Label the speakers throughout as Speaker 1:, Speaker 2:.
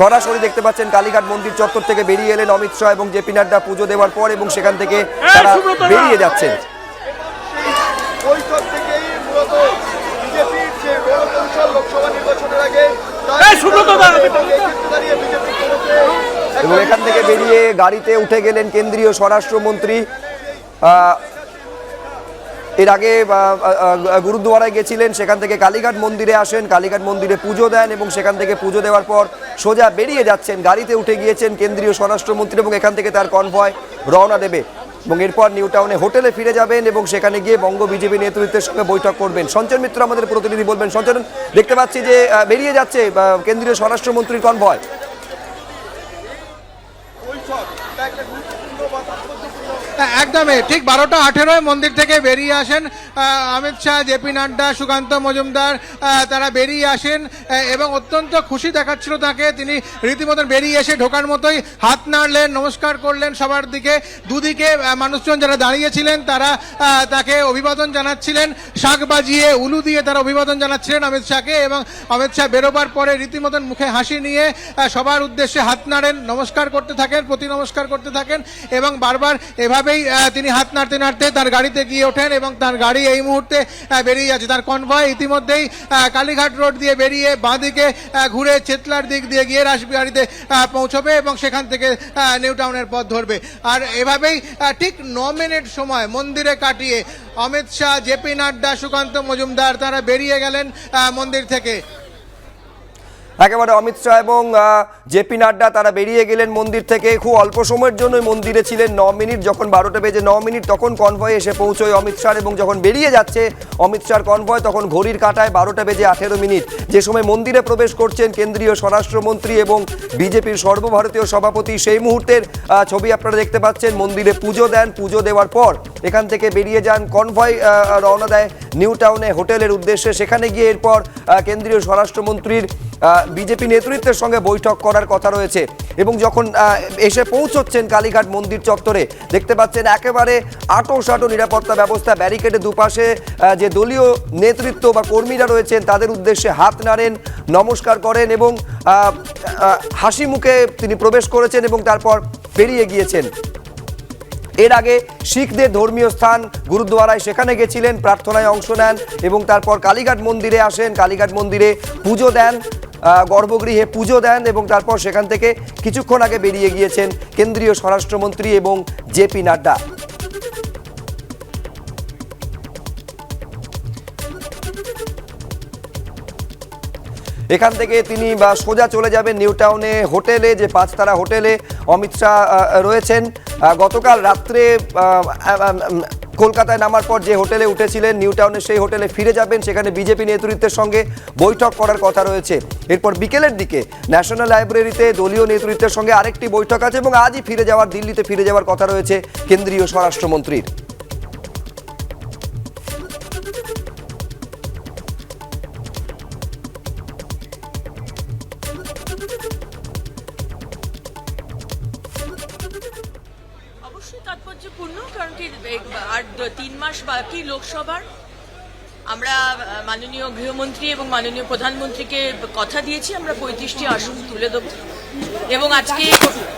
Speaker 1: সরাসরি দেখতে পাচ্ছেন কালীঘাট মন্দির চত্বর থেকে বেরিয়ে এলেন অমিত শাহ এবং জেপি নাড্ডা পুজো দেওয়ার পর এবং সেখান থেকে তারা বেরিয়ে যাচ্ছেন।
Speaker 2: এবং
Speaker 1: এখান থেকে বেরিয়ে গাড়িতে উঠে গেলেন কেন্দ্রীয় স্বরাষ্ট্রমন্ত্রী। আহ, এর আগে গুরুদ্বারায় গেছিলেন সেখান থেকে কালীঘাট মন্দিরে আসেন কালীঘাট মন্দিরে পুজো দেন এবং সেখান থেকে পুজো দেওয়ার পর সোজা বেরিয়ে যাচ্ছেন, গাড়িতে উঠে গিয়েছেন কেন্দ্রীয় স্বরাষ্ট্রমন্ত্রী এবং এখান থেকে তার কনভয় রওনা দেবে। এবং এরপর নিউ টাউনে হোটেলে ফিরে যাবেন এবং সেখানে গিয়ে বঙ্গ বিজেপি নেতৃত্বের সঙ্গে বৈঠক করবেন। সঞ্চয় মিত্র আমাদের প্রতিনিধি বলবেন সঞ্চয় দেখতে পাচ্ছি যে বেরিয়ে যাচ্ছে কেন্দ্রীয় স্বরাষ্ট্রমন্ত্রীর কনভয়।
Speaker 3: হ্যাঁ, একদমই। ঠিক বারোটা আঠেরোয় মন্দির থেকে বেরিয়ে আসেন অমিত শাহ জেপি নাড্ডা সুকান্ত মজুমদার তারা বেরিয়ে আসেন এবং অত্যন্ত খুশি দেখাচ্ছিল তাকে। তিনি রীতিমতন বেরিয়ে এসে ঢোকার মতোই হাত নাড়লেন নমস্কার করলেন সবার দিকে। দুদিকে মানুষজন যারা দাঁড়িয়েছিলেন তারা তাকে অভিবাদন জানাচ্ছিলেন। শাক বাজিয়ে উলু দিয়ে তারা অভিবাদন জানাচ্ছিলেন অমিত শাহকে এবং অমিত শাহ বেরোবার পরে রীতিমতন মুখে হাসি নিয়ে সবার উদ্দেশ্যে হাত নাড়েন নমস্কার করতে থাকেন প্রতি নমস্কার করতে থাকেন এবং বারবার এভাবেই তিনি হাত নাড়তে নাড়তে তার গাড়িতে গিয়ে ওঠেন এবং তার গাড়ি এই মুহূর্তে বেরিয়ে যাচ্ছে। তার কনভয় ইতিমধ্যেই কালীঘাট রোড দিয়ে বেরিয়ে বাঁদিকে ঘুরে চেতলার দিক দিয়ে গিয়ে রাসবিহারিতে পৌঁছবে এবং সেখান থেকে নিউ টাউনের পথ ধরবে। আর এভাবেই ঠিক ন মিনিট সময় মন্দিরে কাটিয়ে অমিত শাহ জেপি নাড্ডা, সুকান্ত মজুমদার তারা বেরিয়ে গেলেন মন্দির থেকে।
Speaker 1: একেবারে অমিত শাহ এবং জেপি নাড্ডা, তারা বেরিয়ে গেলেন মন্দির থেকে। খুব অল্প সময়ের জন্য মন্দিরে ছিলেন, ন মিনিট। যখন বারোটা বেজে ন মিনিট, তখন কনভয়ে এসে পৌঁছয় অমিত শাহ এবং যখন বেরিয়ে যাচ্ছে অমিত শাহর কনভয়, তখন ঘড়ির কাটায় বারোটা বেজে আঠেরো মিনিট। যে সময় মন্দিরে প্রবেশ করছেন কেন্দ্রীয় স্বরাষ্ট্রমন্ত্রী এবং বিজেপির সর্বভারতীয় সভাপতি, সেই মুহূর্তের ছবি আপনারা দেখতে পাচ্ছেন। মন্দিরে পুজো দেন, পুজো দেওয়ার পর এখান থেকে বেরিয়ে যান, কনভয় রওনা দেয় নিউ টাউনে হোটেলের উদ্দেশ্যে। সেখানে গিয়ে এরপর কেন্দ্রীয় স্বরাষ্ট্রমন্ত্রীর বিজেপি নেতৃত্বের সঙ্গে বৈঠক করার কথা রয়েছে এবং যখন এসে পৌঁছচ্ছেন কালীঘাট মন্দির চত্বরে, দেখতে পাচ্ছেন একেবারে আটো সাটো নিরাপত্তা ব্যবস্থা ব্যারিকেডের দুপাশে যে দলীয় নেতৃত্ব বা কর্মীরা রয়েছেন, তাদের উদ্দেশ্যে হাত নাড়েন, নমস্কার করেন এবং হাসি মুখে তিনি প্রবেশ করেছেন এবং তারপর বেরিয়ে গিয়েছেন। এর আগে শিখদের ধর্মীয় স্থান গুরুদ্বারায় সেখানে গেছিলেন, প্রার্থনায় অংশ নেন এবং তারপর কালীঘাট মন্দিরে আসেন, কালীঘাট মন্দিরে পুজো দেন। গর্ভগৃহে পুজো দেন এবং তারপর সেখান থেকে কিছুক্ষণ আগে বেরিয়ে গিয়েছেন কেন্দ্রীয় স্বরাষ্ট্রমন্ত্রী এবং জেপি নাড্ডা। এখান থেকে তিনি বা সোজা চলে যাবেন নিউ টাউনে হোটেলে, যে পাঁচতারা হোটেলে। অমিত শাহ রয়েছেন। গতকাল রাত্রে কলকাতায় নামার পর যে হোটেলে উঠেছিলেন, নিউ টাউনে সেই হোটেলে ফিরে যাবেন, সেখানে বিজেপি নেতৃত্বের সঙ্গে বৈঠক করার কথা রয়েছে। এরপর বিকেলের দিকে ন্যাশনাল লাইব্রেরিতে দলীয় নেতৃত্বের সঙ্গে আরেকটি বৈঠক আছে এবং আজই ফিরে যাওয়ার, দিল্লিতে ফিরে যাওয়ার কথা রয়েছে কেন্দ্রীয় স্বরাষ্ট্রমন্ত্রীর।
Speaker 4: তাৎপর্যপূর্ণ, কারণ কি আর তিন মাস বাকি লোকসভার। আমরা মাননীয় গৃহমন্ত্রী এবং মাননীয় প্রধানমন্ত্রীকে কথা দিয়েছি, আমরা পঁয়ত্রিশটি আসন তুলে দেব। এবং আজকে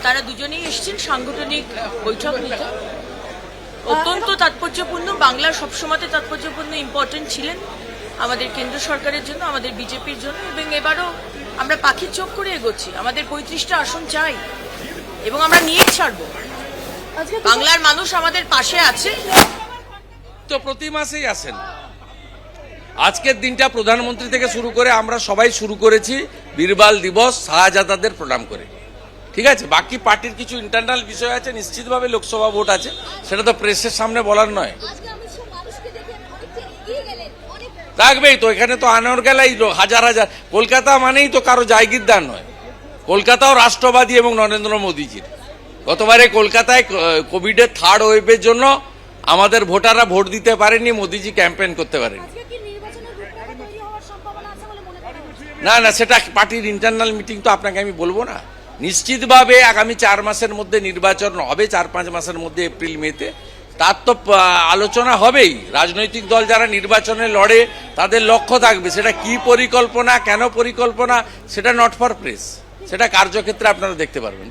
Speaker 4: তারা দুজনেই এসেছেন সাংগঠনিক বৈঠক নিতে। অত্যন্ত তাৎপর্যপূর্ণ, বাংলা সবসময়তে তাৎপর্যপূর্ণ ইম্পর্টেন্ট ছিলেন আমাদের কেন্দ্র সরকারের জন্য, আমাদের বিজেপির জন্য, এবং এবারও আমরা পাখির চোখ করে এগোচ্ছি। আমাদের পঁয়ত্রিশটা আসন চাই, এবং আমরা নিয়ে ছাড়বো। বাংলার মানুষ আমাদের পাশে আছে।
Speaker 5: তো প্রতি মাসেই আসেন। আজকের দিনটা প্রধানমন্ত্রী থেকে শুরু করে আমরা সবাই শুরু করেছি বীরবাল দিবস শাহজাদাদের প্রণাম করে। ঠিক আছে? বাকি পার্টির কিছু ইন্টারনাল বিষয় আছে নিশ্চিতভাবে লোকসভা ভোট আছে সেটা তো প্রেসের সামনে বলার নয়।
Speaker 6: আজকে অমিত শাহ মানুষকে দেখে অনেকটা এগিয়ে গেলেন অনেক
Speaker 5: থাকবেই তো এখানে তো আনোয়ার গেলাই হাজার হাজার। কলকাতা মানেই তো কারও জায়গিরদার নয়। কলকাতাও রাষ্ট্রবাদী এবং নরেন্দ্র মোদীজির। গতবারে কলকাতায় কোভিডের থার্ড ওয়েভের জন্য আমাদের ভোটাররা ভোট দিতে পারেনি মোদীজি ক্যাম্পেইন করতে পারেনি না না সেটা পার্টির ইন্টারনাল মিটিং তো আপনাকে আমি বলব না। নিশ্চিতভাবে আগামী চার মাসের মধ্যে নির্বাচন হবে চার পাঁচ মাসের মধ্যে এপ্রিল মেতে তার তো আলোচনা হবেই। রাজনৈতিক দল যারা নির্বাচনে লড়ে তাদের লক্ষ্য থাকবে সেটা কি পরিকল্পনা কেন পরিকল্পনা সেটা নট ফর প্রেস সেটা কার্যক্ষেত্রে আপনারা দেখতে পারবেন।